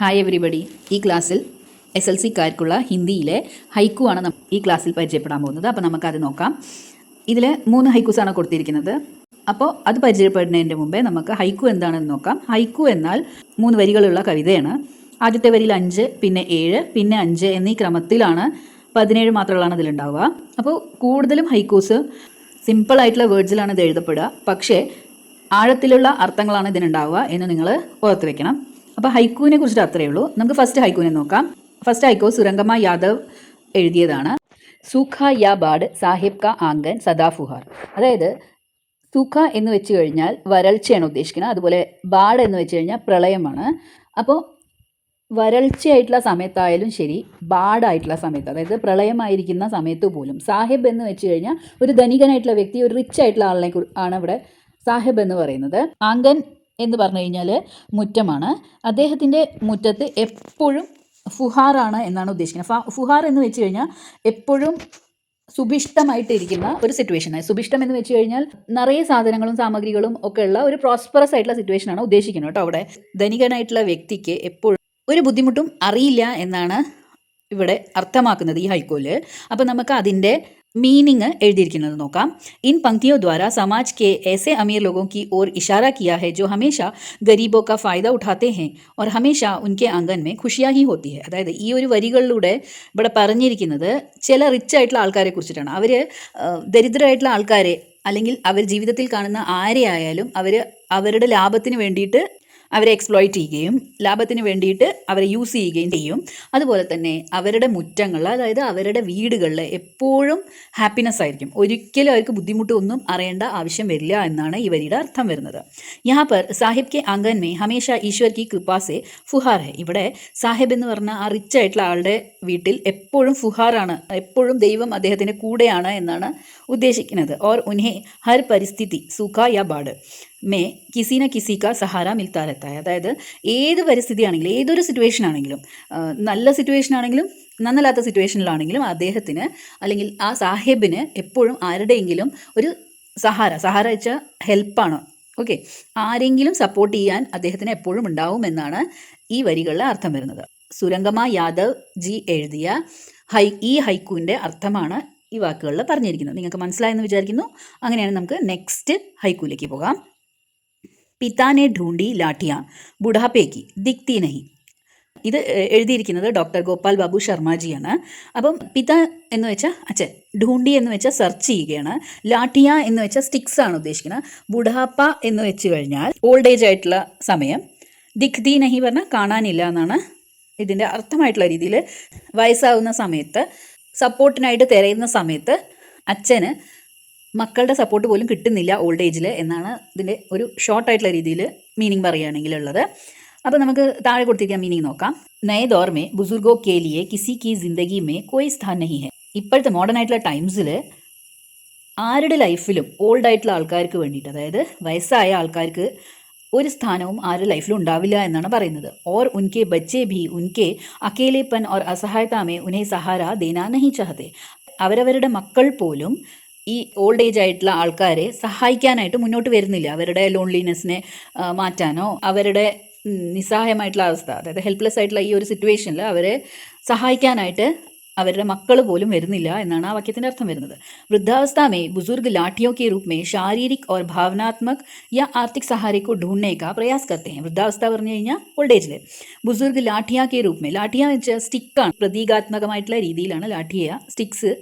Hi everybody ഈ ക്ലാസ്സിൽ S L സിക്കാർക്കുള്ള ഹിന്ദിയിലെ ഹൈക്കു ആണ് ഈ ക്ലാസ്സിൽ പരിചയപ്പെടാൻ പോകുന്നത്. അപ്പോൾ നമുക്കത് നോക്കാം. ഇതിൽ മൂന്ന് ഹൈക്കൂസാണ് കൊടുത്തിരിക്കുന്നത്. അപ്പോൾ അത് പരിചയപ്പെടുന്നതിന്റെ മുമ്പേ നമുക്ക് ഹൈക്കു എന്താണെന്ന് നോക്കാം. ഹൈക്കു എന്നാൽ മൂന്ന് വരികളുള്ള കവിതയാണ്. ആദ്യത്തെ വരിയിൽ അഞ്ച് പിന്നെ ഏഴ് പിന്നെ അഞ്ച് എന്നീ ക്രമത്തിലാണ് പതിനേഴ് മാത്രങ്ങളാണ് ഇതിലുണ്ടാവുക. അപ്പോൾ കൂടുതലും ഹൈക്കൂസ് സിമ്പിളായിട്ടുള്ള വേർഡ്സിലാണ് ഇത് എഴുതപ്പെടുക. പക്ഷേ ആഴത്തിലുള്ള അർത്ഥങ്ങളാണ് ഇതിനുണ്ടാവുക എന്ന് നിങ്ങൾ ഓർത്ത് വെക്കണം. അപ്പോൾ ഹൈക്കൂവിനെ കുറിച്ചിട്ട് അത്രയേ ഉള്ളൂ. നമുക്ക് ഫസ്റ്റ് ഹൈക്കൂവിനെ നോക്കാം. ഫസ്റ്റ് ഹൈക്കോ സുരംഗമ യാദവ് എഴുതിയതാണ്. സൂഖ യാ ബാഡ് സാഹിബ് കാ ആംഗൻ സദാഫുഹാർ അതായത് സുഖ എന്ന് വെച്ച് കഴിഞ്ഞാൽ വരൾച്ചയാണ് ഉദ്ദേശിക്കുന്നത്. അതുപോലെ ബാഡ് എന്ന് വെച്ച് കഴിഞ്ഞാൽ പ്രളയമാണ്. അപ്പോൾ വരൾച്ചയായിട്ടുള്ള സമയത്തായാലും ശരി ബാഡായിട്ടുള്ള സമയത്ത് അതായത് പ്രളയമായിരിക്കുന്ന സമയത്ത് പോലും സാഹിബ് എന്ന് വെച്ച് കഴിഞ്ഞാൽ ഒരു ധനികനായിട്ടുള്ള വ്യക്തി ഒരു റിച്ച് ആയിട്ടുള്ള ആളിനെ ആണ് ഇവിടെ സാഹിബ് എന്ന് പറയുന്നത്. ആങ്കൻ എന്ന് പറഞ്ഞു കഴിഞ്ഞാൽ മുറ്റമാണ്. അദ്ദേഹത്തിന്റെ മുറ്റത്ത് എപ്പോഴും ഫുഹാറാണ് എന്നാണ് ഉദ്ദേശിക്കുന്നത്. ഫുഹാർ എന്ന് വെച്ച് കഴിഞ്ഞാൽ എപ്പോഴും സുഭിഷ്ടമായിട്ട് ഇരിക്കുന്ന ഒരു സിറ്റുവേഷനാണ് സുഭിഷ്ടം എന്ന് വെച്ച് കഴിഞ്ഞാൽ നിറയെ സാധനങ്ങളും സാമഗ്രികളും ഒക്കെ ഉള്ള ഒരു പ്രോസ്പെറസ് ആയിട്ടുള്ള സിറ്റുവേഷനാണ് ഉദ്ദേശിക്കുന്നത് കേട്ടോ അവിടെ. ധനികനായിട്ടുള്ള വ്യക്തിക്ക് എപ്പോഴും ഒരു ബുദ്ധിമുട്ടും അറിയില്ല എന്നാണ് ഇവിടെ അർത്ഥമാക്കുന്നത് ഈ ഹൈക്കോൽ. അപ്പോൾ നമുക്ക് അതിന്റെ മീനിങ് എഴുതിയിരിക്കുന്നത് നോക്കാം ഇൻ पंक्तियों द्वारा समाज के ऐसे अमीर लोगों की ओर इशारा किया है जो हमेशा गरीबों का फ़ायदा उठाते हैं और हमेशा उनके आंगन में खुशियाँ ही होती है അതായത് ഈ ഒരു വരികളിലൂടെ ഇവിടെ പറഞ്ഞിരിക്കുന്നത് ചില റിച്ച് ആയിട്ടുള്ള ആൾക്കാരെ കുറിച്ചിട്ടാണ് അവർ ദരിദ്രരായിട്ടുള്ള ആൾക്കാരെ അല്ലെങ്കിൽ അവർ ജീവിതത്തിൽ കാണുന്ന ആരെ ആയാലും അവർ അവരുടെ ലാഭത്തിന് വേണ്ടിയിട്ട് അവരെ എക്സ്പ്ലോയിറ്റ് ചെയ്യുകയും ലാഭത്തിന് വേണ്ടിയിട്ട് അവരെ യൂസ് ചെയ്യുകയും ചെയ്യും. അതുപോലെ തന്നെ അവരുടെ മുറ്റങ്ങൾ അതായത് അവരുടെ വീടുകളിൽ എപ്പോഴും ഹാപ്പിനെസ് ആയിരിക്കും. ഒരിക്കലും അവർക്ക് ബുദ്ധിമുട്ടൊന്നും അറിയേണ്ട ആവശ്യം വരില്ല എന്നാണ് ഈ അർത്ഥം വരുന്നത്. യഹാ പർ സാഹിബ് കെ ആംഗൻ മേ ഹമേഷ ഈശ്വർ കി കൃപാസെ ഫുഹാർ ഹെ ഇവിടെ സാഹിബ് എന്ന് പറഞ്ഞ ആ റിച്ച് ആയിട്ടുള്ള ആളുടെ വീട്ടിൽ എപ്പോഴും ഫുഹാറാണ് എപ്പോഴും ദൈവം അദ്ദേഹത്തിന്റെ കൂടെയാണ് എന്നാണ് ഉദ്ദേശിക്കുന്നത്. ഓർ ഉൻഹെ ഹർ പരിസ്ഥിതി സുഖ യാ ബാഡ് മേ കിസി ന കിസി കാ സഹാര മിൽത്താ രഹത്താ ഹെ അതായത് ഏത് പരിസ്ഥിതിയാണെങ്കിലും ഏതൊരു സിറ്റുവേഷൻ ആണെങ്കിലും നല്ല സിറ്റുവേഷൻ ആണെങ്കിലും നന്നല്ലാത്ത സിറ്റുവേഷനിലാണെങ്കിലും അദ്ദേഹത്തിന് അല്ലെങ്കിൽ ആ സാഹേബിന് എപ്പോഴും ആരുടെയെങ്കിലും ഒരു സഹാര സഹാര വെച്ചാൽ ഹെൽപ്പാണ് ഓക്കെ ആരെങ്കിലും സപ്പോർട്ട് ചെയ്യാൻ അദ്ദേഹത്തിന് എപ്പോഴും ഉണ്ടാവും എന്നാണ് ഈ വരികളിലെ അർത്ഥം വരുന്നത്. സുരംഗമ യാദവ് ജി എഴുതിയ ഹൈ ഈ ഹൈക്കുവിന്റെ അർത്ഥമാണ് ഈ വാക്കുകളിൽ പറഞ്ഞിരിക്കുന്നത്. നിങ്ങൾക്ക് മനസ്സിലായെന്ന് വിചാരിക്കുന്നു. അങ്ങനെയാണ് നമുക്ക് നെക്സ്റ്റ് ഹൈക്കുവിലേക്ക് പോകാം. പിതാനെ ഢൂണ്ടി ലാഠിയ. ബുഢാപ്പേക്ക് ദിക്തി നഹി. ഇത് എഴുതിയിരിക്കുന്നത് ഡോക്ടർ ഗോപാൽ ബാബു ശർമാജിയാണ്. അപ്പം പിത എന്ന് വെച്ചാൽ അച്ഛൻ ഢൂണ്ടി എന്ന് വെച്ചാൽ സെർച്ച് ചെയ്യുകയാണ്. ലാഠിയ എന്ന് വെച്ചാൽ സ്റ്റിക്സ് ആണ് ഉദ്ദേശിക്കുന്നത്. ബുഢാപ്പ എന്ന് വെച്ച് കഴിഞ്ഞാൽ ഓൾഡ് ഏജ് ആയിട്ടുള്ള സമയം. ദിഗ്ദി നഹി പറഞ്ഞാൽ കാണാനില്ല എന്നാണ് ഇതിന്റെ അർത്ഥമായിട്ടുള്ള രീതിയിൽ വയസ്സാവുന്ന സമയത്ത് സപ്പോർട്ടിനായിട്ട് തിരയുന്ന സമയത്ത് അച്ഛന് മക്കളുടെ സപ്പോർട്ട് പോലും കിട്ടുന്നില്ല ഓൾഡ് ഏജിൽ എന്നാണ് ഇതിന്റെ ഒരു ഷോർട്ടായിട്ടുള്ള രീതിയിൽ മീനിങ് പറയുകയാണെങ്കിൽ ഉള്ളത് അപ്പോൾ നമുക്ക് താഴെ കൊടുത്തിരിക്കുന്ന മീനിങ് നോക്കാം. നയ ദോർമേ ബുസുർഗോ കേലിയെ കിസി കി ജിന്ദഗി മേ കോയി സ്ഥാൻ നഹി ഹെ. ഇപ്പോഴത്തെ മോഡേൺ ആയിട്ടുള്ള ടൈംസിൽ ആരുടെ ലൈഫിലും ഓൾഡ് ആയിട്ടുള്ള ആൾക്കാർക്ക് വേണ്ടിയിട്ട് അതായത് വയസ്സായ ആൾക്കാർക്ക് ഒരു സ്ഥാനവും ആരുടെ ലൈഫിലും ഉണ്ടാവില്ല എന്നാണ് പറയുന്നത്. ഓർ ഉൻകെ ബച്ചേ ഭീ ഉൻകെ അക്കേലേപ്പൻ ഓർ അസഹായതാമേ ഉനെ സഹാര ദേനാ നഹി ചഹത്തെ അവരവരുടെ മക്കൾ പോലും ഈ ഓൾഡ് ഏജ് ആയിട്ടുള്ള ആൾക്കാരെ സഹായിക്കാനായിട്ട് മുന്നോട്ട് വരുന്നില്ല. അവരുടെ ലോൺലിനെസ്സിനെ മാറ്റാനോ അവരുടെ നിസ്സഹായമായിട്ടുള്ള അവസ്ഥ അതായത് ഹെൽപ്ലെസ് ആയിട്ടുള്ള ഈ ഒരു സിറ്റുവേഷനിൽ അവരെ സഹായിക്കാനായിട്ട് അവരുടെ മക്കൾ പോലും വരുന്നില്ല എന്നാണ് ആ വാക്യത്തിന്റെ അർത്ഥം വരുന്നത്. വൃദ്ധാവസ്ഥാമേ ബുസുർഗ് ലാഠിയോ കെ രൂപ മേ ശാരീരിക് ഓർ ഭാവനാത്മക് യാ ആർത്തിക് സഹാരക്കോ ഢൂണ്ഡേ പ്രയാസ് കത്തേ വൃദ്ധാവസ്ഥ പറഞ്ഞു കഴിഞ്ഞാൽ ഓൾഡ് ഏജിൽ ബുസുർഗ് ലാഠിയ കെ രൂപ മേ. ലാഠിയ വെച്ചാൽ സ്റ്റിക്കാണ് പ്രതീകാത്മകമായിട്ടുള്ള രീതിയിലാണ് ലാഠിയ സ്റ്റിക്സ്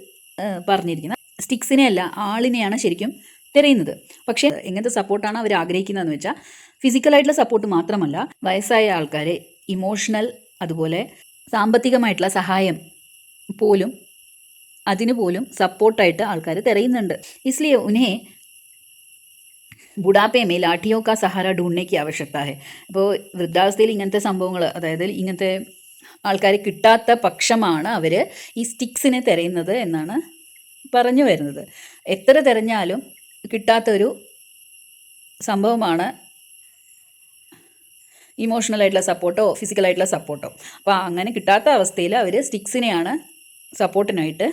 പറഞ്ഞിരിക്കുന്നത്. സ്റ്റിക്സിനെ അല്ല ആളിനെയാണ് ശരിക്കും തിരയുന്നത്. പക്ഷേ എങ്ങനത്തെ സപ്പോർട്ടാണ് അവർ ആഗ്രഹിക്കുന്നതെന്ന് വെച്ചാൽ ഫിസിക്കലായിട്ടുള്ള സപ്പോർട്ട് മാത്രമല്ല വയസ്സായ ആൾക്കാരെ ഇമോഷണൽ അതുപോലെ സാമ്പത്തികമായിട്ടുള്ള സഹായം പോലും അതിനു പോലും സപ്പോർട്ടായിട്ട് ആൾക്കാർ തിരയുന്നുണ്ട്. ഇസ്ലിയെ ഉനെ ബുഡാപ്പേ മേ ലാഠിയോ കാ സഹാര ഢൂണ്ഡേക്ക് ആവശ്യകത അപ്പോൾ വൃദ്ധാവസ്ഥയിൽ ഇങ്ങനത്തെ സംഭവങ്ങൾ അതായത് ഇങ്ങനത്തെ ആൾക്കാർ കിട്ടാത്ത പക്ഷമാണ് അവർ ഈ സ്റ്റിക്സിനെ തിരയുന്നത് എന്നാണ് പറഞ്ഞു വരുന്നത് എത്ര തിരഞ്ഞാലും കിട്ടാത്തൊരു സംഭവമാണ് ഇമോഷണൽ ആയിട്ടുള്ള സപ്പോർട്ടോ ഫിസിക്കലായിട്ടുള്ള സപ്പോർട്ടോ അപ്പോൾ അങ്ങനെ കിട്ടാത്ത അവസ്ഥയിൽ അവർ സ്റ്റിക്സിനെയാണ് സപ്പോർട്ടിനായിട്ട്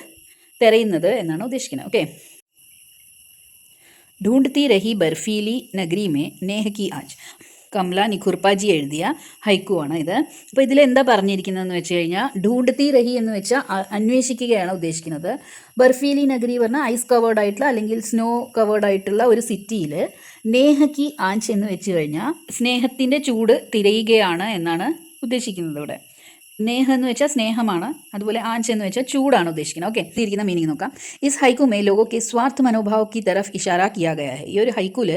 തിരയുന്നത് എന്നാണ് ഉദ്ദേശിക്കുന്നത് ഓക്കെ ढूंढती रही बर्फीली नगरी में नेह की आज കമല നിഖുർപ്പാജി എഴുതിയ ഹൈക്കു ആണ് ഇത്. അപ്പോൾ ഇതിൽ എന്താ പറഞ്ഞിരിക്കുന്നതെന്ന് വെച്ച് കഴിഞ്ഞാൽ ഢൂണ്ടത്തി റഹി എന്ന് വെച്ചാൽ അന്വേഷിക്കുകയാണ് ഉദ്ദേശിക്കുന്നത്. ബർഫീലി നഗരി പറഞ്ഞാൽ ഐസ് കവേർഡ് ആയിട്ടുള്ള അല്ലെങ്കിൽ സ്നോ കവേർഡ് ആയിട്ടുള്ള ഒരു സിറ്റിയിൽ നേഹക്കി ആഞ്ച് എന്ന് വെച്ച് കഴിഞ്ഞാൽ സ്നേഹത്തിന്റെ ചൂട് തിരയുകയാണ് എന്നാണ് ഉദ്ദേശിക്കുന്നത് ഇവിടെ. സ്നേഹം എന്ന് വെച്ചാൽ സ്നേഹമാണ് അതുപോലെ ആഞ്ച് എന്ന് വെച്ചാൽ ചൂടാണ് ഉദ്ദേശിക്കുന്നത്. ഓക്കെ തിരിക്കുന്ന മീനിങ് നോക്കാം. ഇസ് ഹൈക്കുമേ ലോകോ കെ സ്വാർത്ഥ മനോഭാവ കി തരഫ് ഇഷാരാ കിയാ ഗയ ഈ ഒരു ഹൈക്കൂൽ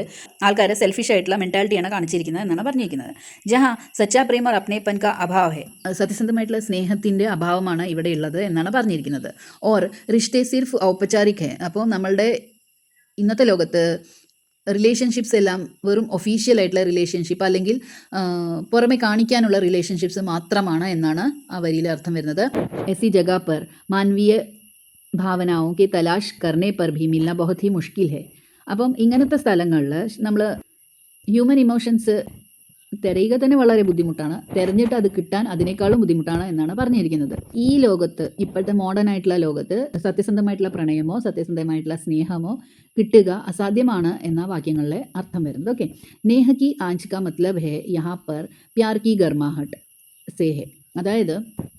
ആൾക്കാരെ സെൽഫിഷ് ആയിട്ടുള്ള മെന്റാലിറ്റിയാണ് കാണിച്ചിരിക്കുന്നത് എന്നാണ് പറഞ്ഞിരിക്കുന്നത്. ജഹാ സച്ചാ പ്രേമർ അപ്നേപ്പൻ ക അഭാവ്. ഹെ സത്യസന്ധമായിട്ടുള്ള സ്നേഹത്തിന്റെ അഭാവമാണ് ഇവിടെ ഉള്ളത് എന്നാണ് പറഞ്ഞിരിക്കുന്നത്. ഓർ റിഷ്ടെ സിർഫ് ഔപചാരിക് ഹെ. അപ്പോൾ നമ്മളുടെ ഇന്നത്തെ ലോകത്ത് റിലേഷൻഷിപ്സ് എല്ലാം വെറും ഒഫീഷ്യൽ ആയിട്ടുള്ള റിലേഷൻഷിപ്പ് അല്ലെങ്കിൽ പുറമെ കാണിക്കാനുള്ള റിലേഷൻഷിപ്സ് മാത്രമാണ് എന്നാണ് ആ വരിയിൽ അർത്ഥം വരുന്നത്. എസ് സി ജഗാപ്പർ മാനവീയ ഭാവനാവും കെ തലാഷ് കർണേ പർ ഭി മിൽന ബഹുത് ഹി മുഷ്കിൽ ഹെ. അപ്പം ഇങ്ങനത്തെ സ്ഥലങ്ങളിൽ നമ്മൾ ഹ്യൂമൻ ഇമോഷൻസ് തിരയുക തന്നെ വളരെ ബുദ്ധിമുട്ടാണ്. തിരഞ്ഞിട്ട് അത് കിട്ടാൻ അതിനേക്കാളും ബുദ്ധിമുട്ടാണ് എന്നാണ് പറഞ്ഞിരിക്കുന്നത്. ഈ ലോകത്ത് ഇപ്പോഴത്തെ മോഡേൺ ആയിട്ടുള്ള ലോകത്ത് സത്യസന്ധമായിട്ടുള്ള പ്രണയമോ സത്യസന്ധമായിട്ടുള്ള സ്നേഹമോ കിട്ടുക അസാധ്യമാണ് എന്ന വാക്യങ്ങളിലെ അർത്ഥം വരുന്നത്. ഓക്കെ. നേഹ കി ആഞ്ച് മത്ലബ് ഹെ യഹാ പർ പ്യാർ കി ഗർമാഹട്ട് സേ അതായത്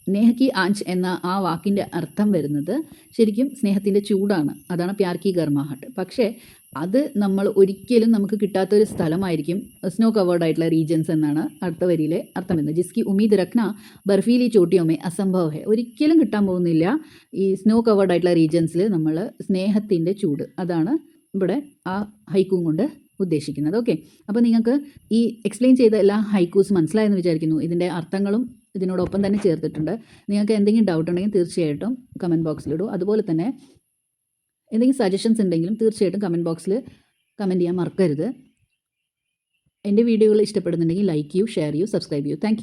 നേഹ കി ആഞ്ച് എന്ന ആ വാക്കിന്റെ അർത്ഥം വരുന്നത് ശരിക്കും സ്നേഹത്തിന്റെ ചൂടാണ്. അതാണ് പ്യാർ കി ഗർമാഹട്ട്. പക്ഷേ അത് നമ്മൾ ഒരിക്കലും നമുക്ക് കിട്ടാത്തൊരു സ്ഥലമായിരിക്കും സ്നോ കവേർഡ് ആയിട്ടുള്ള റീജൻസ് എന്നാണ് അടുത്ത വരിയിലെ അർത്ഥം വരുന്നത്. ജിസ്കി ഉമീദ് രക്ന ബർഫീലി ചോട്ടിയോമേ അസംഭവ ഹെ ഒരിക്കലും കിട്ടാൻ പോകുന്നില്ല ഈ സ്നോ കവേർഡ് ആയിട്ടുള്ള റീജൻസിൽ നമ്മൾ സ്നേഹത്തിന്റെ ചൂട്. അതാണ് ഇവിടെ ആ ഹൈക്കും കൊണ്ട് ഉദ്ദേശിക്കുന്നത്. ഓക്കെ. അപ്പോൾ നിങ്ങൾക്ക് ഈ എക്സ്പ്ലെയിൻ ചെയ്ത എല്ലാ ഹൈക്കൂസ് മനസ്സിലായെന്ന് വിചാരിക്കുന്നു. ഇതിന്റെ അർത്ഥങ്ങളും ഇതിനോടൊപ്പം തന്നെ ചേർത്തിട്ടുണ്ട്. നിങ്ങൾക്ക് എന്തെങ്കിലും ഡൗട്ട് ഉണ്ടെങ്കിൽ തീർച്ചയായിട്ടും കമന്റ് ബോക്സിലിടൂ അതുപോലെ തന്നെ എന്തെങ്കിലും സജഷൻസ് ഉണ്ടെങ്കിലും തീർച്ചയായിട്ടും കമന്റ് ബോക്സിൽ കമന്റ് ചെയ്യാൻ മറക്കരുത്. എന്റെ വീഡിയോകൾ ഇഷ്ടപ്പെടുന്നുണ്ടെങ്കിൽ ലൈക്ക് ചെയ്യൂ ഷെയർ ചെയ്യൂ സബ്സ്ക്രൈബ് ചെയ്യൂ. താങ്ക്